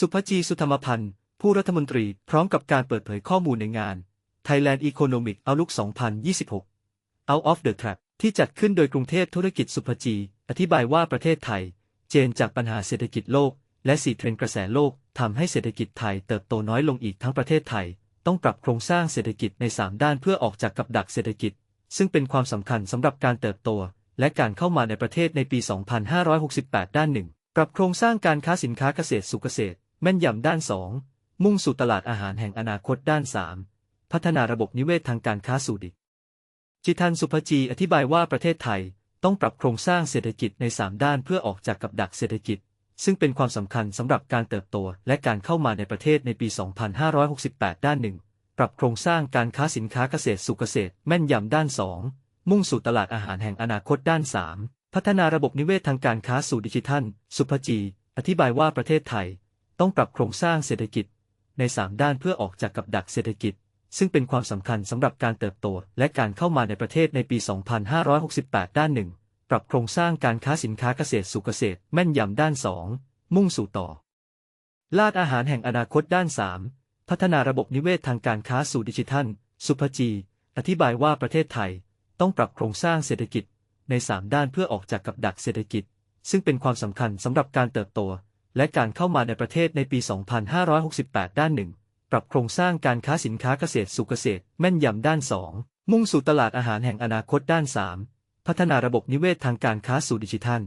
สุภจีสุธรรมพันธ์ผู้รัฐมนตรีพร้อมกับการเปิดเผยข้อมูลในงาน Thailand Economic Outlook 2026 Out of the Trap ที่จัดขึ้นโดยกรุงเทพธุรกิจสุภจี อธิบายว่าประเทศไทย เจนจากปัญหาเศรษฐกิจโลก และสี่เทรนกระแสโลกทำให้เศรษฐกิจไทยเติบโตน้อยลงอีกทั้งประเทศไทย ต้องปรับโครงสร้างเศรษฐกิจใน 3 ด้านเพื่อออกจากกับดักเศรษฐกิจ ซึ่งเป็นความสำคัญสำหรับการเติบโต และการเข้ามาในประเทศในปี 2568 ด้านหนึ่งปรับโครงสร้างการค้าสินค้าเกษตรสุขเกษตร แม่นยำด้าน 2 มุ่งสู่ตลาดอาหารแห่งอนาคตด้าน 3 พัฒนาระบบนิเวศทางการค้าสู่ดิจิทันสุภจีอธิบายว่าประเทศไทยต้องปรับโครงสร้างเศรษฐกิจใน 3 ด้านเพื่อออกจากกับดักเศรษฐกิจ ซึ่งเป็นความสำคัญสำหรับการเติบโตและการเข้ามาในประเทศในปี 2568 ด้านหนึ่งปรับโครงสร้างการค้าสินค้าเกษตรสุขเกษตร แม่นยำด้าน 2 มุ่งสู่ตลาดอาหารแห่งอนาคตด้าน 3 พัฒนาระบบนิเวศทางการค้าสู่ดิจิทัล สุภจี อธิบายว่าประเทศไทย ต้องปรับโครงสร้างเศรษฐกิจ ใน 3 ด้านเพื่อออกจากกับดักเศรษฐกิจ ซึ่งเป็นความสำคัญสำหรับการเติบโต และการเข้ามาในประเทศในปี 2568 ด้านหนึ่งปรับโครงสร้างการค้าสินค้าเกษตรสุขเกษตรแม่นยำด้าน 2 มุ่งสู่ต่อ ลาดอาหารแห่งอนาคตด้าน 3 พัฒนาระบบนิเวศทางการค้าสู่ดิจิทัล สุภจี อธิบายว่าประเทศไทย ต้องปรับโครงสร้างเศรษฐกิจ ใน 3 ด้านเพื่อออกจากกับดักเศรษฐกิจ ซึ่งเป็นความสำคัญสำหรับการเติบโต และการเข้ามาในประเทศในปี 2568 ด้านหนึ่งปรับโครงสร้างการค้าสินค้าเกษตรสุขเกษตร แม่นยำด้าน 2 มุ่งสู่ตลาดอาหารแห่งอนาคตด้าน 3 พัฒนาระบบนิเวศทางการค้าสู่ดิจิทัล